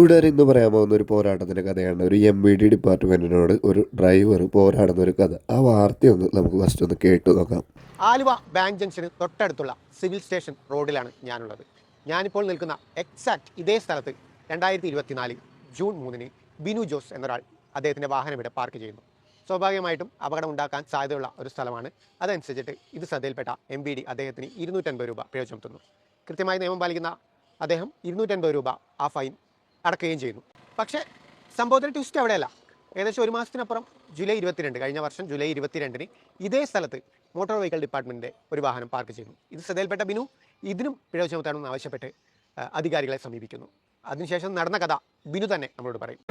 കൂട്ടുകാർ ഇന്ന് പറയാൻ പോകുന്ന ഒരു പോരാട്ടത്തിന്റെ കഥയാണ്. ഒരു എം വി ഡി ഡിപ്പാർട്ട്മെന്റിനോട് ഒരു ഡ്രൈവർ പോരാടുന്ന ഒരു കഥ. ആ വാർത്തയൊന്ന് നമുക്ക് ഫസ്റ്റ് ഒന്ന് കേട്ടു നോക്കാം. ആലുവ ബാങ്ക് ജംഗ്ഷന് തൊട്ടടുത്തുള്ള സിവിൽ സ്റ്റേഷൻ റോഡിലാണ് ഞാനുള്ളത്. ഞാനിപ്പോൾ നിൽക്കുന്ന എക്സാക്ട് ഇതേ സ്ഥലത്ത് രണ്ടായിരത്തി ഇരുപത്തിനാല് ജൂൺ മൂന്നിന് ബിനു ജോസ് എന്നൊരാൾ അദ്ദേഹത്തിന്റെ വാഹനം ഇവിടെ പാർക്ക് ചെയ്യുന്നു. സ്വാഭാവികമായിട്ടും അപകടം ഉണ്ടാക്കാൻ സാധ്യതയുള്ള ഒരു സ്ഥലമാണ്. അതനുസരിച്ചിട്ട് ഇത് ശ്രദ്ധയിൽപ്പെട്ട എം ബി ഡി അദ്ദേഹത്തിന് ഇരുന്നൂറ്റൻപത് രൂപ പിഴ ചുമത്തുന്നു കൃത്യമായി നിയമം പാലിക്കുന്ന അദ്ദേഹം ഇരുന്നൂറ്റൻപത് രൂപ ആ ഫൈൻ അടക്കുകയും ചെയ്യുന്നു. പക്ഷേ സംഭവത്തിൽ ട്വിസ്റ്റ് അവിടെയല്ല. ഏകദേശം ഒരു മാസത്തിനപ്പുറം ജൂലൈ ഇരുപത്തിരണ്ട് കഴിഞ്ഞ വർഷം ജൂലൈ ഇരുപത്തിരണ്ടിന് ഇതേ സ്ഥലത്ത് മോട്ടോർ വെഹിക്കിൾ ഡിപ്പാർട്ട്മെന്റിന്റെ ഒരു വാഹനം പാർക്ക് ചെയ്യുന്നു. ഇത് ശ്രദ്ധയിൽപ്പെട്ട ബിനു ഇതിനും പിഴവ് ചുമത്തണമെന്ന് ആവശ്യപ്പെട്ട് അധികാരികളെ സമീപിക്കുന്നു. അതിനുശേഷം നടന്ന കഥ ബിനു തന്നെ നമ്മളോട് പറയും.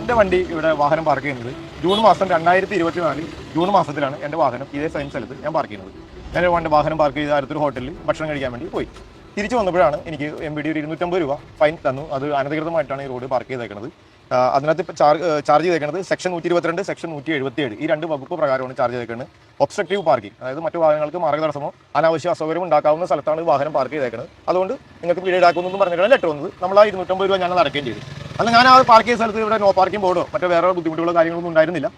എന്റെ വണ്ടി ഇവിടെ വാഹനം പാർക്ക് ചെയ്യുന്നത് ജൂൺ മാസം രണ്ടായിരത്തി ഇരുപത്തി നാല് ജൂൺ മാസത്തിലാണ് എന്റെ വാഹനം ഇതേ സെയിം സ്ഥലത്ത് ഞാൻ പാർക്ക് ചെയ്യുന്നത്. ഞാൻ വണ്ടി വാഹനം പാർക്ക് ചെയ്ത് അടുത്തൊരു ഹോട്ടലിൽ ഭക്ഷണം കഴിക്കാൻ വേണ്ടി പോയി. തിരിച്ചു വന്നപ്പോഴാണ് എനിക്ക് എം ബി ഡി ഒരു ഇരുന്നൂറ്റമ്പത് രൂപ ഫൈൻ തന്നു. അത് അനധികൃതമായിട്ടാണ് ഈ റോഡ് പാർക്ക് ചെയ്തേക്കുന്നത് അതിനകത്ത് ചാർജ് ചെയ്തേക്കുന്നത് സെക്ഷൻ നൂറ്റി ഇരുപത്തിരണ്ട് സെക്ഷൻ നൂറ്റി എഴുപത്തിയേഴ് ഈ രണ്ട് വകുപ്പ് പ്രകാരമാണ് ചാർജ് ചെയ്തേക്കുന്നത് ഒബ്സ്ട്രക്റ്റീവ് പാർക്കിംഗ് അതായത് മറ്റു വാഹനങ്ങൾക്ക് മാർഗതടസ്സമോ അനാവശ്യ അസൗകര്യം ഉണ്ടാക്കാവുന്ന സ്ഥലത്താണ് വാഹനം പാർക്ക് ചെയ്തേക്കുന്നത് അതുകൊണ്ട് നിങ്ങൾക്ക് പിഴ ഈടാക്കുമെന്നും പറഞ്ഞിട്ടാണ് ലെറ്റർ വന്നത്. നമ്മൾ ആ ഇരുന്നൂറ്റമ്പത് രൂപ ഞാൻ നടക്കുകയും ചെയ്തു. അല്ല ഞാൻ ആ പാർക്ക് ചെയ്ത സ്ഥലത്ത് ഇവിടെ നോ പാർക്കിംഗ് ബോർഡോ മറ്റോ വേറെ ബുദ്ധിമുട്ടുകളോ കാര്യങ്ങളൊന്നും ഉണ്ടായിരുന്നില്ല.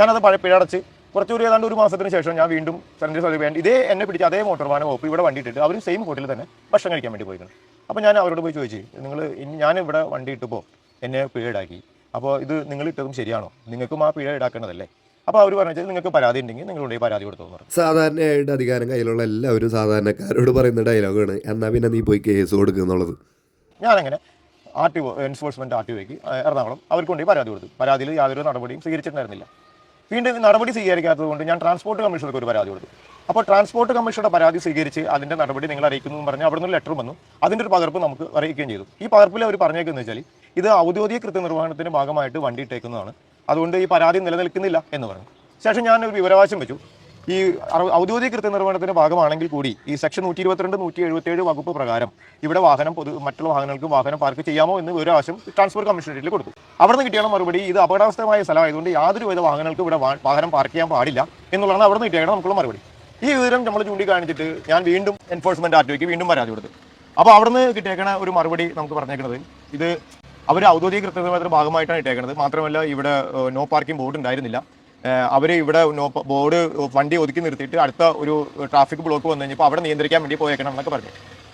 ഞാനത് പഴയ പിഴ അടച്ച് കുറച്ചൊരു ഏതാണ്ട് ഒരു മാസത്തിന് ശേഷം ഞാൻ വീണ്ടും സെൻട്രൽ സർവീസ് വേണ്ടി ഇതേ എന്നെ പിടിച്ച അതേ മോട്ടോർ വാഹന വകുപ്പ് ഇവിടെ വണ്ടി ഇട്ടിട്ട് അവരും സെയിം ഹോട്ടലിൽ തന്നെ ഭക്ഷണം കഴിക്കാൻ വേണ്ടി പോയിരുന്നു അപ്പോൾ ഞാൻ അവരോട് പോയി ചോദിച്ചു നിങ്ങൾ ഞാൻ ഇവിടെ വണ്ടി ഇട്ടപ്പോൾ എന്നെ പിഴ ഈടാക്കി അപ്പോൾ ഇത് നിങ്ങൾ ഇട്ടതും ശരിയാണോ? നിങ്ങൾക്കും ആ പിഴ ഈടാക്കേണ്ടതല്ലേ അപ്പോൾ അവർ പറഞ്ഞത് നിങ്ങൾക്ക് പരാതി ഉണ്ടെങ്കിൽ നിങ്ങളുടെ പരാതി കൊടുത്തു സാധാരണയായിട്ട് അധികാരം കയ്യിലുള്ള എല്ലാവരും സാധാരണക്കാരോട് പറയുന്ന ഡയലോഗാണ് എന്നാൽ പിന്നെ നീ പോയി കേസ് കൊടുക്കുക എന്നുള്ളത്. ഞാനങ്ങനെ R T O enforcement R T ഒക്ക് എറണാകുളം അവർക്ക് കൊണ്ടുപോയി പരാതി കൊടുത്തു. പരാതിയിൽ യാതൊരു നടപടിയും സ്വീകരിച്ചിട്ടുണ്ടായിരുന്നില്ല. വീണ്ടും നടപടി സ്വീകരിക്കാത്തത് കൊണ്ട് ഞാൻ ട്രാൻസ്പോർട്ട് കമ്മീഷണർക്ക് ഒരു പരാതി കൊടുത്തു. അപ്പോൾ ട്രാൻസ്പോർട്ട് കമ്മീഷണറുടെ പരാതി സ്വീകരിച്ച് അതിന്റെ നടപടി നിങ്ങൾ അറിയിക്കുന്നു എന്ന് പറഞ്ഞാൽ അവിടെ നിന്ന് ലെറ്റർ വന്നു. അതിന്റെ ഒരു പകർപ്പ് നമുക്ക് അറിയിക്കുകയും ചെയ്തു. ഈ പകർപ്പിൽ അവർ പറഞ്ഞേക്കുന്നത് വെച്ചാൽ ഇത് ഔദ്യോഗിക കൃത്യനിർവഹണത്തിന്റെ ഭാഗമായിട്ട് വണ്ടി ഇട്ടേക്കുന്നതാണ്. അതുകൊണ്ട് ഈ പരാതി നിലനിൽക്കുന്നില്ല എന്ന് പറഞ്ഞു. ശേഷം ഞാൻ ഒരു വെച്ചു. ഈ ഔദ്യോഗിക കൃത്യനിർവഹണത്തിന്റെ ഭാഗമാണെങ്കിൽ കൂടി ഈ സെക്ഷൻ നൂറ്റി ഇരുപത്തിരണ്ട് നൂറ്റി എഴുപത്തിയേഴ് വകുപ്പ് പ്രകാരം ഇവിടെ വാഹനം പൊതു മറ്റുള്ള വാഹനങ്ങൾക്ക് വാഹനം പാർക്ക് ചെയ്യാമോ എന്ന് ഒരു ആവശ്യം ട്രാൻസ്പോർട്ട് കമ്മീഷണറേറ്റിൽ കൊടുത്തു അവിടെ നിന്ന് കിട്ടിയാണ് മറുപടി? ഇത് അപകടാവസ്ഥമായ സ്ഥലമായതുകൊണ്ട് യാതൊരു വിധ വാഹനങ്ങൾക്ക് ഇവിടെ വാഹനം പാർക്ക് ചെയ്യാൻ പാടില്ല എന്നുള്ളതാണ് അവിടെ നിന്ന് കിട്ടിയാണ് നമുക്കുള്ള മറുപടി. ഈ വിവരം നമ്മൾ ചൂണ്ടിക്കാണിച്ചിട്ട് ഞാൻ വീണ്ടും എൻഫോഴ്സ്മെന്റ് ആർട്ടിഒക്ക് വീണ്ടും പരാതി കൊടുത്തു. അപ്പോൾ അവിടെ നിന്ന് കിട്ടിയേക്കണ ഒരു മറുപടി നമുക്ക് പറഞ്ഞേക്കുന്നത് ഇത് അവർ ഔദ്യോഗിക കൃത്യനിർവഹണത്തിന്റെ ഭാഗമായിട്ടാണ് ഇട്ടേക്കുന്നത് മാത്രമല്ല ഇവിടെ നോ പാർക്കിംഗ് ബോർഡ് ഉണ്ടായിരുന്നില്ല. അവർ ഇവിടെ ബോർഡ് വണ്ടി ഒതുക്കി നിർത്തിയിട്ട് അടുത്ത ഒരു ട്രാഫിക് ബ്ലോക്ക് വന്നു കഴിഞ്ഞപ്പോൾ അവിടെ നിയന്ത്രിക്കാൻ വേണ്ടി പോയേക്കണം എന്നൊക്കെ പറഞ്ഞു.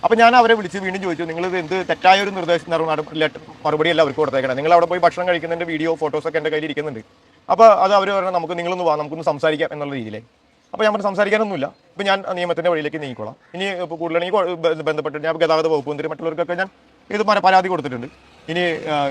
അപ്പോൾ ഞാൻ അവരെ വിളിച്ച് വീണ്ടും ചോദിച്ചു നിങ്ങൾ ഇത് എന്ത് തെറ്റായ ഒരു നിർദ്ദേശം നട- മറുപടി ലെറ്റർ മറുപടിയല്ല അവർക്ക് കൊടുത്തേക്കണം. നിങ്ങൾ അവിടെ പോയി ഭക്ഷണം കഴിക്കുന്നതിന്റെ വീഡിയോ ഫോട്ടോസൊക്കെ എന്റെ കയ്യിൽ ഇരിക്കുന്നുണ്ട്. അപ്പോൾ അത് അവർ പറഞ്ഞാൽ നമുക്ക് നിങ്ങളൊന്ന് വാ നമുക്കൊന്ന് സംസാരിക്കാം എന്നുള്ള രീതിയിലേ. അപ്പോൾ ഞാൻ പറഞ്ഞു സംസാരിക്കാനൊന്നുമില്ല. അപ്പോൾ ഞാൻ നിയമത്തിന്റെ വഴിയിലേക്ക് നീങ്ങിക്കോളാം. ഇനി കൂടുതലാണെങ്കിൽ ബന്ധപ്പെട്ട് ഞാൻ ഗതാഗത വകുപ്പ് മന്ത്രി മറ്റുള്ളവർക്കൊക്കെ ഞാൻ ഇത് പര- പരാതി കൊടുത്തിട്ടുണ്ട്. ഇനി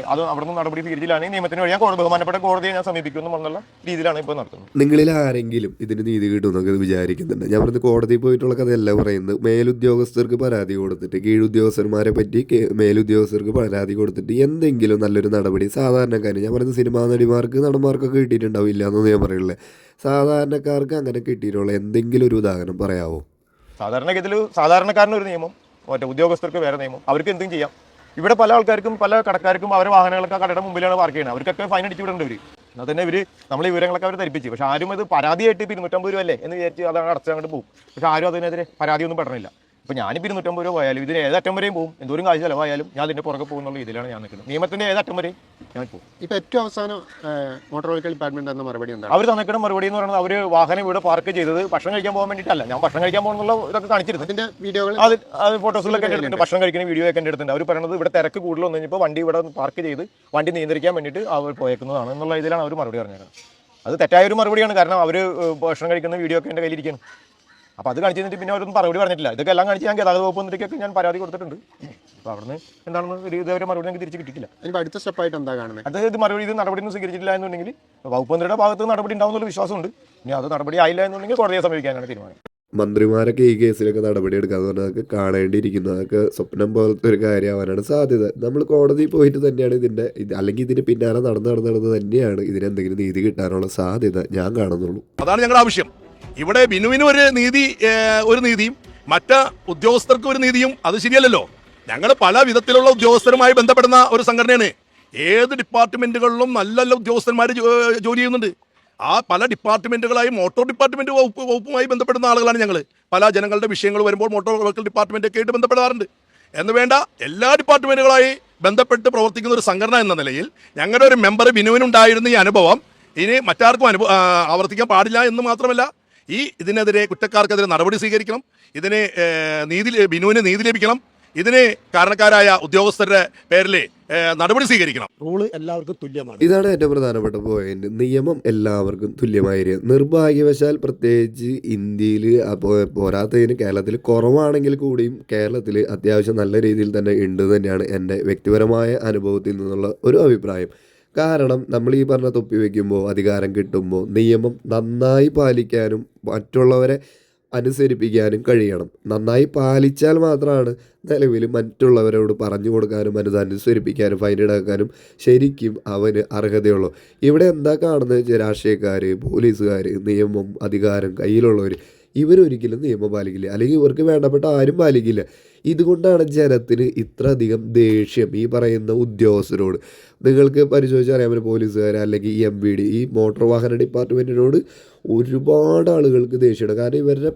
അത് അവിടുന്ന് നടപടി സ്വീകരിച്ചില്ലാണെങ്കിൽ നിയമത്തിന് വഴി. ഞാൻ കോടതി ബഹുമാനപ്പെട്ട കോടതിയെ ഞാൻ സമീപിക്കുന്നു എന്നുള്ള രീതിയിലാണ് ഇപ്പോൾ നടത്തുന്നത്. നിങ്ങളിൽ ആരെങ്കിലും ഇതിന് നീതി കിട്ടുമെന്നൊക്കെ വിചാരിക്കുന്നുണ്ട്. ഞാൻ പറഞ്ഞത് കോടതിയിൽ പോയിട്ടുള്ള കഥയല്ല പറയുന്നത്. മേലുദ്യോഗസ്ഥർക്ക് പരാതി കൊടുത്തിട്ട് കീഴുദ്യോഗസ്ഥന്മാരെ പറ്റി മേലുദ്യോഗസ്ഥർക്ക് പരാതി കൊടുത്തിട്ട് എന്തെങ്കിലും നല്ലൊരു നടപടി സാധാരണക്കാരൻ ഞാൻ പറയുന്നത് സിനിമാ നടിമാർക്ക് നടന്മാർക്കൊക്കെ കിട്ടിയിട്ടുണ്ടാവില്ല എന്ന് ഞാൻ പറയുള്ളത് സാധാരണക്കാർക്ക് അങ്ങനെ കിട്ടിയിട്ടുള്ള എന്തെങ്കിലും ഒരു ഉദാഹരണം പറയാവോ? സാധാരണഗതിയിൽ സാധാരണക്കാരന് ഒരു നിയമം മറ്റേ ഉദ്യോഗസ്ഥർക്ക് വേറെ നിയമം അവർക്ക് എന്തും ചെയ്യാം. ഇവിടെ പല ആൾക്കാർക്കും പല കടക്കാർക്കും അവരുടെ വാഹനങ്ങളൊക്കെ കടയുടെ മുമ്പിലാണ് പാർക്ക് ചെയ്യുന്നത്. അവർക്കൊക്കെ ഫൈൻ അടിച്ചു വിടേണ്ടി വരും. എന്നാൽ തന്നെ ഇവർ നമ്മൾ ഈ വിവരങ്ങളൊക്കെ അവർ ധരിപ്പിച്ചു. പക്ഷേ ആരും അത് പരാതിയായിട്ട് ഇപ്പം ഇരുന്നൂറ്റമ്പത് രൂപ അല്ലേ എന്ന് വിചാരിച്ച് അതാണ് അടച്ചങ്ങോട്ട് പോകും പക്ഷെ ആരും അതിനെതിരെ പരാതിയൊന്നും പെടണില്ല. അപ്പോൾ ഞാനിപ്പോൾ ഇരുന്നൂറ്റമ്പത് രൂപ പോയാലും ഇതിന് ഏതറ്റം വരെയും പോകും എന്തോരം കാശ് ചിലവായാലും ഞാൻ അതിന്റെ പുറകെ പോകുന്നുള്ള രീതിയിലാണ് ഞാൻ നിൽക്കുന്നത്. നിയമത്തിന്റെ ഏതറ്റം വരെയും ഞാൻ പോകും ഇപ്പൊ ഏറ്റവും അവസാനം മോട്ടോർ വെഹിക്കിൾ ഡിപ്പാർട്ട്മെന്റ് എന്ന മറുപടി എന്താണ്? അവർ തന്നിക്കുന്ന മറുപടി എന്ന് പറയുന്നത് അവർ വാഹനം ഇവിടെ പാർക്ക് ചെയ്തത് ഭക്ഷണം കഴിക്കാൻ പോകാൻ വേണ്ടിയിട്ടല്ല. ഞാൻ ഭക്ഷണം കഴിക്കാൻ പോകുന്നുള്ള ഇതൊക്കെ കാണിച്ചിരുന്നു. അതിന്റെ വീഡിയോകൾ അത് അത് ഫോട്ടോസിലൊക്കെ എടുത്തിട്ടുണ്ട്. ഭക്ഷണം കഴിക്കുന്ന വീഡിയോ ഒക്കെ എന്റെ അടുത്തുണ്ട്. അവർ പറയുന്നത് ഇവിടെ തിരക്ക് കൂടുതൽ വന്നു കഴിഞ്ഞപ്പോൾ വണ്ടി ഇവിടെ പാർക്ക് ചെയ്ത് വണ്ടി നിയന്ത്രിക്കാൻ വേണ്ടിയിട്ട് അവർ പോയേക്കുന്നതാണ് എന്നുള്ള ഇതിലാണ് അവർ മറുപടി പറഞ്ഞത് അത് തെറ്റായ ഒരു മറുപടിയാണ്. കാരണം അവർ ഭക്ഷണം കഴിക്കുന്ന വീഡിയോ ഒക്കെ എന്റെ കയ്യിലിരിക്കുന്നു. അപ്പോൾ അത് കാണിച്ചു കഴിഞ്ഞിട്ട് പിന്നെ അവരൊന്നും മറുപടി പറഞ്ഞിട്ടില്ല. ഇതൊക്കെ എല്ലാം കാണിച്ച് ഞാൻ ഗതാഗത വകുപ്പ് മന്ത്രിക്കൊക്കെ ഞാൻ പരാതി കൊടുത്തിട്ടുണ്ട്. അപ്പോൾ അവിടുന്ന് എന്താണെന്ന് ഒരു ഇതേവരെ മറുപടി എനിക്ക് തിരിച്ച് കിട്ടിയില്ല ഇനി അടുത്ത സ്റ്റെപ്പായിട്ട് എന്താ കാണുന്നത് അത് ഇത് മറുപടി ഇത് നടപടിയൊന്നും സ്വീകരിച്ചിട്ടില്ല എന്നുണ്ടെങ്കിൽ വകുപ്പ് മന്ത്രിയുടെ ഭാഗത്ത് നടപടി ഉണ്ടാവുന്നുള്ള വിശ്വാസമുണ്ട്. ഇനി അത് നടപടി ആയില്ല എന്നുണ്ടെങ്കിൽ കോടതിയെ സമീപിക്കാനാണ് തീരുമാനം. മന്ത്രിമാരൊക്കെ ഈ കേസിലൊക്കെ നടപടി എടുക്കാന്ന് പറഞ്ഞാൽ അതൊക്കെ കാണേണ്ടിയിരിക്കുന്നു. അതൊക്കെ സ്വപ്നം പോലത്തെ ഒരു കാര്യമാവാനാണ് സാധ്യത. നമ്മൾ കോടതിയിൽ പോയിട്ട് തന്നെയാണ് ഇതിന്റെ ഇത് അല്ലെങ്കിൽ ഇതിന് പിന്നാലെ നടന്ന് നടന്ന് നടന്ന് തന്നെയാണ് ഇതിനെന്തെങ്കിലും നീതി കിട്ടാനുള്ള സാധ്യത ഞാൻ കാണുന്നുള്ളൂ. അതാണ് ഞങ്ങളുടെ ആവശ്യം. ഇവിടെ ബിനുവിന് ഒരു നീതി ഒരു നീതിയും മറ്റ് ഉദ്യോഗസ്ഥർക്ക് ഒരു നീതിയും അത് ശരിയല്ലല്ലോ. ഞങ്ങൾ പല വിധത്തിലുള്ള ഉദ്യോഗസ്ഥരുമായി ബന്ധപ്പെടുന്ന ഒരു സംഘടനയാണ്. ഏത് ഡിപ്പാർട്ട്മെന്റുകളിലും നല്ല നല്ല ഉദ്യോഗസ്ഥന്മാർ ജോലി ചെയ്യുന്നുണ്ട്. ആ പല ഡിപ്പാർട്ട്മെന്റുകളായി മോട്ടോർ ഡിപ്പാർട്ട്മെന്റ് വകുപ്പ് വകുപ്പുമായി ബന്ധപ്പെടുന്ന ആളുകളാണ് ഞങ്ങൾ പല ജനങ്ങളുടെ വിഷയങ്ങൾ വരുമ്പോൾ മോട്ടോർ വെഹിക്കിൾ ഡിപ്പാർട്ട്മെന്റ് ഒക്കെ ആയിട്ട് ബന്ധപ്പെടാറുണ്ട്. എന്ന് വേണ്ട എല്ലാ ഡിപ്പാർട്ട്മെന്റുകളായി ബന്ധപ്പെട്ട് പ്രവർത്തിക്കുന്ന ഒരു സംഘടന എന്ന നിലയിൽ ഞങ്ങളുടെ ഒരു മെമ്പർ ബിനുവിനുണ്ടായിരുന്ന ഈ അനുഭവം ഇനി മറ്റാർക്കും അനുഭവ ആവർത്തിക്കാൻ പാടില്ല എന്ന് മാത്രമല്ല ഈ ഇതിനെതിരെ കുറ്റക്കാർക്കെതിരെ നടപടി സ്വീകരിക്കണം. ഇതിന് നീതി ബിനുവിന് നീതി ലഭിക്കണം. ഇതിന് കാരണക്കാരായ ഉദ്യോഗസ്ഥരുടെ പേരിൽ നടപടി സ്വീകരിക്കണം. റൂൾ എല്ലാവർക്കും തുല്യമാണ്. ഇതാണ് ഏറ്റവും പ്രധാനപ്പെട്ട പോയിന്റ് നിയമം എല്ലാവർക്കും തുല്യമായിരിക്കും. നിർഭാഗ്യവശാൽ പ്രത്യേകിച്ച് ഇന്ത്യയിൽ അപ്പോൾ പോരാത്തതിന് കേരളത്തിൽ കുറവാണെങ്കിൽ കൂടിയും കേരളത്തിൽ അത്യാവശ്യം നല്ല രീതിയിൽ തന്നെ ഉണ്ട് തന്നെയാണ് എന്റെ വ്യക്തിപരമായ അനുഭവത്തിൽ നിന്നുള്ള ഒരു അഭിപ്രായം. കാരണം നമ്മൾ ഈ പറഞ്ഞ തൊപ്പി വയ്ക്കുമ്പോൾ അധികാരം കിട്ടുമ്പോൾ നിയമം നന്നായി പാലിക്കാനും മറ്റുള്ളവരെ അനുസരിപ്പിക്കാനും കഴിയണം. നന്നായി പാലിച്ചാൽ മാത്രമാണ് നിലവിൽ മറ്റുള്ളവരോട് പറഞ്ഞു കൊടുക്കാനും അത് അനുസരിപ്പിക്കാനും ഫൈൻ ഈടാക്കാനും ശരിക്കും അവന് അർഹതയുള്ളൂ. ഇവിടെ എന്താ കാണുന്നത് വെച്ചാൽ രാഷ്ട്രീയക്കാർ പോലീസുകാർ നിയമം അധികാരം കയ്യിലുള്ളവർ ഇവരൊരിക്കലും നിയമം പാലിക്കില്ല അല്ലെങ്കിൽ ഇവർക്ക് വേണ്ടപ്പെട്ട ആരും പാലിക്കില്ല. ഇതുകൊണ്ടാണ് ജനത്തിന് ഇത്ര അധികം ദേഷ്യം ഈ പറയുന്ന ഉദ്യോഗസ്ഥരോട്. നിങ്ങൾക്ക് പരിശോധിച്ച് അറിയാൻ പറ്റും പോലീസുകാർ അല്ലെങ്കിൽ എം വി ഡി ഈ മോട്ടോർ വാഹന ഡിപ്പാർട്ട്മെന്റിനോട് ഒരുപാട് ആളുകൾക്ക് ദേഷ്യമാണ് കാരണം ഇവരുടെ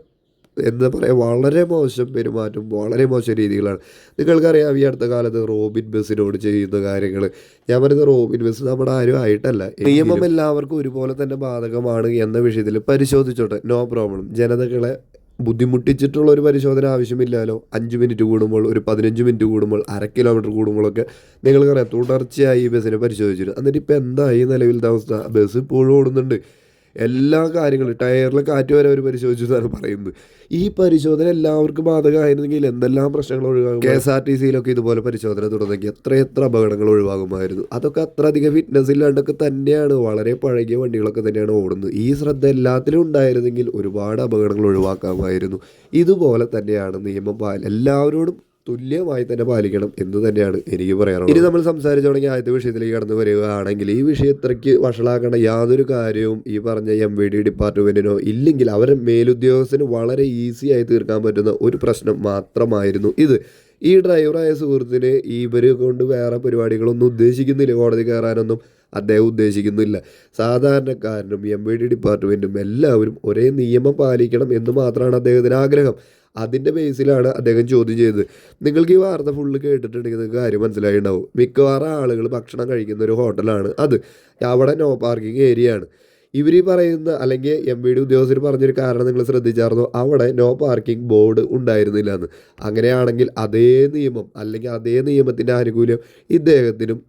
എന്താ പറയാൻ വളരെ മോശം പെരുമാറ്റം വളരെ മോശം രീതികളാണ്. നിങ്ങൾക്കറിയാം ഈ അടുത്ത കാലത്ത് റോബിൻ ബസ്സിനോട് ചെയ്യുന്ന കാര്യങ്ങൾ ഞാൻ പറയുന്നത് റോബിൻ ബസ് നമ്മുടെ ആരും ആയിട്ടല്ല. നിയമം എല്ലാവർക്കും ഒരുപോലെ തന്നെ ബാധകമാണ് എന്ന വിഷയത്തിൽ പരിശോധിച്ചോട്ടെ. No problem. ജനതകളെ ബുദ്ധിമുട്ടിച്ചിട്ടുള്ള ഒരു പരിശോധന ആവശ്യമില്ലല്ലോ. അഞ്ച് മിനിറ്റ് കൂടുമ്പോൾ ഒരു പതിനഞ്ച് മിനിറ്റ് കൂടുമ്പോൾ അര കിലോമീറ്റർ കൂടുമ്പോഴൊക്കെ നിങ്ങൾക്കറിയാം തുടർച്ചയായി ഈ ബസ്സിനെ പരിശോധിച്ചിരുന്നു. എന്നിട്ട് ഇപ്പോൾ എന്തായി നിലവിലത്തെ അവസ്ഥ? ബസ് ഇപ്പോഴും ഓടുന്നുണ്ട്. എല്ലാ കാര്യങ്ങളും ടയറിലെ കാറ്റ് വരെ അവർ പരിശോധിച്ചു എന്നാണ് പറയുന്നത്. ഈ പരിശോധന എല്ലാവർക്കും ബാധകമായിരുന്നെങ്കിൽ എന്തെല്ലാം പ്രശ്നങ്ങൾ ഒഴിവാകും കെ എസ് ആർ ടി സിയിലൊക്കെ ഇതുപോലെ പരിശോധന തുടങ്ങി. എത്ര എത്ര അപകടങ്ങൾ ഒഴിവാകുമായിരുന്നു? അതൊക്കെ അത്ര അധികം ഫിറ്റ്നസ് ഇല്ലാണ്ടൊക്കെ തന്നെയാണ്. വളരെ പഴകിയ വണ്ടികളൊക്കെ തന്നെയാണ് ഓടുന്നത്. ഈ ശ്രദ്ധ എല്ലാത്തിലും ഉണ്ടായിരുന്നെങ്കിൽ ഒരുപാട് അപകടങ്ങൾ ഒഴിവാക്കാമായിരുന്നു. ഇതുപോലെ തന്നെയാണ് നിയമം എല്ലാവരോടും തുല്യമായി തന്നെ പാലിക്കണം എന്ന് തന്നെയാണ് എനിക്ക് പറയാനുള്ളത്. ഇനി നമ്മൾ സംസാരിച്ചു തുടങ്ങി ആദ്യത്തെ വിഷയത്തിലേക്ക് കടന്നു വരികയാണെങ്കിൽ ഈ വിഷയം ഇത്രയ്ക്ക് വഷളാക്കേണ്ട യാതൊരു കാര്യവും ഈ പറഞ്ഞ എം വി ഡി ഡിപ്പാർട്ട്മെന്റിനോ ഇല്ലെങ്കിൽ അവരെ മേലുദ്യോഗസ്ഥന് വളരെ ഈസി ആയി തീർക്കാൻ പറ്റുന്ന ഒരു പ്രശ്നം മാത്രമായിരുന്നു ഇത്. ഈ ഡ്രൈവറായ സുഹൃത്തിന് ഇവർ കൊണ്ട് വേറെ പരിപാടികളൊന്നും ഉദ്ദേശിക്കുന്നില്ല. കോടതി കയറാനൊന്നും അദ്ദേഹം ഉദ്ദേശിക്കുന്നില്ല. സാധാരണക്കാരനും എം വി ഡി ഡിപ്പാർട്ട്മെന്റും എല്ലാവരും ഒരേ നിയമം പാലിക്കണം എന്ന് മാത്രമാണ് അദ്ദേഹത്തിന് ആഗ്രഹം. അതിന്റെ ബേസിലാണ് അദ്ദേഹം ചോദ്യം ചെയ്തത്. നിങ്ങൾക്ക് ഈ വാർത്ത ഫുള്ള് കേട്ടിട്ടുണ്ടെങ്കിൽ നിങ്ങൾക്ക് കാര്യം മനസ്സിലായിട്ടുണ്ടാവും. മിക്കവാറും ആളുകൾ ഭക്ഷണം കഴിക്കുന്ന ഒരു ഹോട്ടലാണ് അത്. അവിടെ നോ പാർക്കിംഗ് ഏരിയ ആണ്. ഇവർ ഈ പറയുന്ന അല്ലെങ്കിൽ എം വി ഡി ഉദ്യോഗസ്ഥർ പറഞ്ഞൊരു കാരണം നിങ്ങൾ ശ്രദ്ധിച്ചായിരുന്നു? അവിടെ നോ പാർക്കിംഗ് ബോർഡ് ഉണ്ടായിരുന്നില്ല എന്ന് അങ്ങനെയാണെങ്കിൽ അതേ നിയമം അല്ലെങ്കിൽ അതേ നിയമത്തിന്റെ ആനുകൂല്യം ഇദ്ദേഹത്തിനും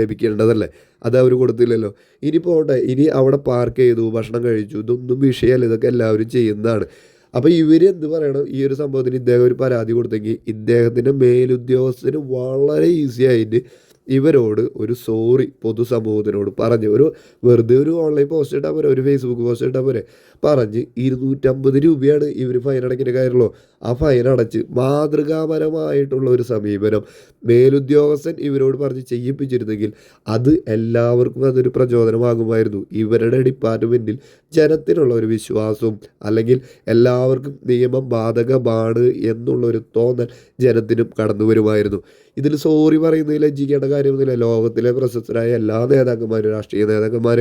ലഭിക്കേണ്ടതല്ലേ? അത് അവർ കൊടുത്തില്ലല്ലോ. ഇനി പോട്ടെ. ഇനി അവിടെ പാർക്ക് ചെയ്തു ഭക്ഷണം കഴിച്ചു ഇതൊന്നും വിഷയമല്ല. ഇതൊക്കെ എല്ലാവരും ചെയ്യുന്നതാണ്. അപ്പോൾ ഇവർ എന്ത് പറയണം? ഈ ഒരു സംഭവത്തിന് ഇദ്ദേഹം ഒരു പരാതി കൊടുത്തെങ്കിൽ ഇദ്ദേഹത്തിന്റെ മേലുദ്യോഗസ്ഥന് വളരെ ഈസി ആയിട്ട് ഇവരോട് ഒരു സോറി പൊതുസമൂഹത്തിനോട് പറഞ്ഞ് ഒരു വെറുതെ ഒരു ഓൺലൈൻ പോസ്റ്റ് ഇട്ടാൽ പോരെ ഒരു ഫേസ്ബുക്ക് പോസ്റ്റ് ഇട്ടാൽ പോരെ പറഞ്ഞ് ഇരുന്നൂറ്റമ്പത് രൂപയാണ് ഇവർ ഫൈൻ അടയ്ക്കുന്ന കാര്യമുള്ളൂ. ആ ഫൈൻ അടച്ച് മാതൃകാപരമായിട്ടുള്ള ഒരു സമീപനം മേലുദ്യോഗസ്ഥൻ ഇവരോട് പറഞ്ഞ് ചെയ്യിപ്പിച്ചിരുന്നെങ്കിൽ അത് എല്ലാവർക്കും അതൊരു പ്രചോദനമാകുമായിരുന്നു. ഇവരുടെ ഡിപ്പാർട്ട്മെന്റിൽ ജനത്തിനുള്ള ഒരു വിശ്വാസവും അല്ലെങ്കിൽ എല്ലാവർക്കും നിയമം ബാധകമാണ് എന്നുള്ളൊരു തോന്നൽ ജനത്തിനും കടന്നു വരുമായിരുന്നു ഇതിൽ സോറി പറയുന്നതിൽ ലജ്ജിക്കേണ്ട കാര്യമൊന്നുമില്ല ലോകത്തിലെ പ്രശസ്തരായ എല്ലാ നേതാക്കന്മാരും രാഷ്ട്രീയ നേതാക്കന്മാർ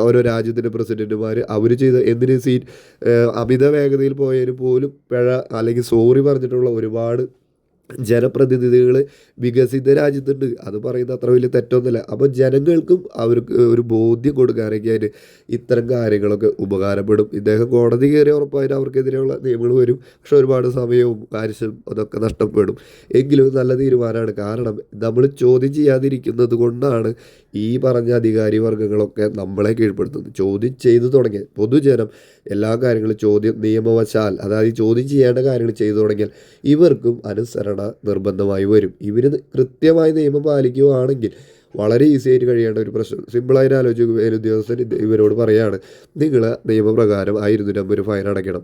ഓരോ രാജ്യത്തിന്റെ പ്രസിഡന്റുമാർ അവർ ചെയ്ത എന്തിന് സീറ്റ് അമിത വേഗതയിൽ പോയതിന് പോലും പിഴ അല്ലെങ്കിൽ സോറി പറഞ്ഞിട്ടുള്ള ഒരുപാട് ജനപ്രതിനിധികൾ വികസിത രാജ്യത്തുണ്ട്. അത് പറയുന്നത് അത്ര വലിയ തെറ്റൊന്നുമില്ല. അപ്പോൾ ജനങ്ങൾക്കും അവർക്ക് ഒരു ബോധ്യം കൊടുക്കാനൊക്കെ ആയിട്ട് ഇത്തരം കാര്യങ്ങളൊക്കെ ഉപകാരപ്പെടും. ഇദ്ദേഹം കോടതി കയറി ഉറപ്പായിട്ട് അവർക്കെതിരെയുള്ള നിയമങ്ങൾ വരും. പക്ഷെ ഒരുപാട് സമയവും കാര്യവും അതൊക്കെ നഷ്ടപ്പെടും. എങ്കിലും നല്ല തീരുമാനമാണ്. കാരണം നമ്മൾ ചോദ്യം ചെയ്യാതിരിക്കുന്നത് കൊണ്ടാണ് ഈ പറഞ്ഞ അധികാരി വർഗങ്ങളൊക്കെ നമ്മളെ കീഴ്പ്പെടുത്തുന്നത്. ചോദ്യം ചെയ്തു തുടങ്ങിയ പൊതുജനം എല്ലാ കാര്യങ്ങളും ചോദ്യം നിയമവശാൽ അതായത് ചോദ്യം ചെയ്യേണ്ട കാര്യങ്ങൾ ചെയ്തു തുടങ്ങിയാൽ ഇവർക്കും അനുസരണ നിർബന്ധമായി വരും. ഇവർ കൃത്യമായി നിയമം പാലിക്കുകയാണെങ്കിൽ വളരെ ഈസി ആയിട്ട് കഴിയേണ്ട ഒരു പ്രശ്നം. സിമ്പിളായിട്ട് ആലോചിക്കുക മേലുദ്യോഗസ്ഥൻ ഇവരോട് പറയാണ് നിങ്ങൾ നിയമപ്രകാരം ആ ഫൈൻ അടയ്ക്കണം.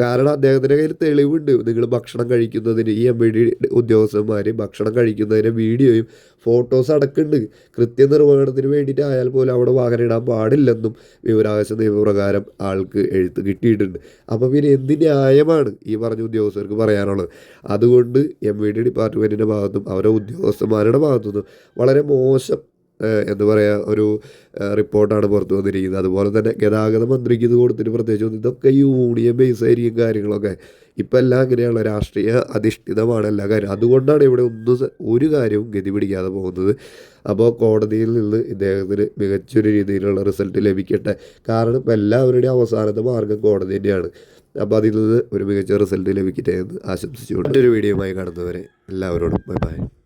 കാരണം അദ്ദേഹത്തിന്റെ കയ്യിൽ തെളിവുണ്ട്. നിങ്ങൾ ഭക്ഷണം കഴിക്കുന്നതിന് ഈ എം ഐ ഡി ഉദ്യോഗസ്ഥന്മാർ ഭക്ഷണം കഴിക്കുന്നതിന്റെ വീഡിയോയും ഫോട്ടോസ് അടക്കുന്നുണ്ട്. കൃത്യനിർവഹണത്തിന് വേണ്ടിയിട്ട് ആയാൽ പോലും അവിടെ വാഹനം ഇടാൻ പാടില്ലെന്നും വിവരാവകാശ നിയമപ്രകാരം ആൾക്ക് എഴുത്ത് കിട്ടിയിട്ടുണ്ട്. അപ്പോൾ പിന്നെ എന്ത് ന്യായമാണ് ഈ പറഞ്ഞ ഉദ്യോഗസ്ഥർക്ക് പറയാനുള്ളത്? അതുകൊണ്ട് എം വി ഡി ഡിപ്പാർട്ട്മെന്റിന്റെ ഭാഗത്തും അവരുടെ ഉദ്യോഗസ്ഥന്മാരുടെ ഭാഗത്തുനിന്നും വളരെ മോശം എന്താ പറയുക ഒരു റിപ്പോർട്ടാണ് പുറത്തു വന്നിരിക്കുന്നത്. അതുപോലെ തന്നെ ഗതാഗത മന്ത്രിക്ക് ഇത് കൊടുത്തിട്ട് പ്രത്യേകിച്ച് ഒന്നും ഇതൊക്കെ യൂണിയൻ ബേസ് ആയിരിക്കും കാര്യങ്ങളൊക്കെ. ഇപ്പം എല്ലാം അങ്ങനെയാണ്. രാഷ്ട്രീയ അധിഷ്ഠിതമാണ് എല്ലാ കാര്യം. അതുകൊണ്ടാണ് ഇവിടെ ഒന്നും ഒരു കാര്യവും ഗതി പിടിക്കാതെ പോകുന്നത്. അപ്പോൾ കോടതിയിൽ നിന്ന് ഇദ്ദേഹത്തിന് മികച്ചൊരു രീതിയിലുള്ള റിസൾട്ട് ലഭിക്കട്ടെ. കാരണം എല്ലാവരുടെയും അവസാനത്തെ മാർഗം കോടതി തന്നെയാണ്. അപ്പോൾ അതിൽ നിന്ന് ഒരു മികച്ച റിസൾട്ട് ലഭിക്കട്ടെ എന്ന് ആശംസിച്ചുകൊണ്ട് മറ്റൊരു വീഡിയോയുമായി കാണുന്നവരെ എല്ലാവരോടും ബൈ ബൈ.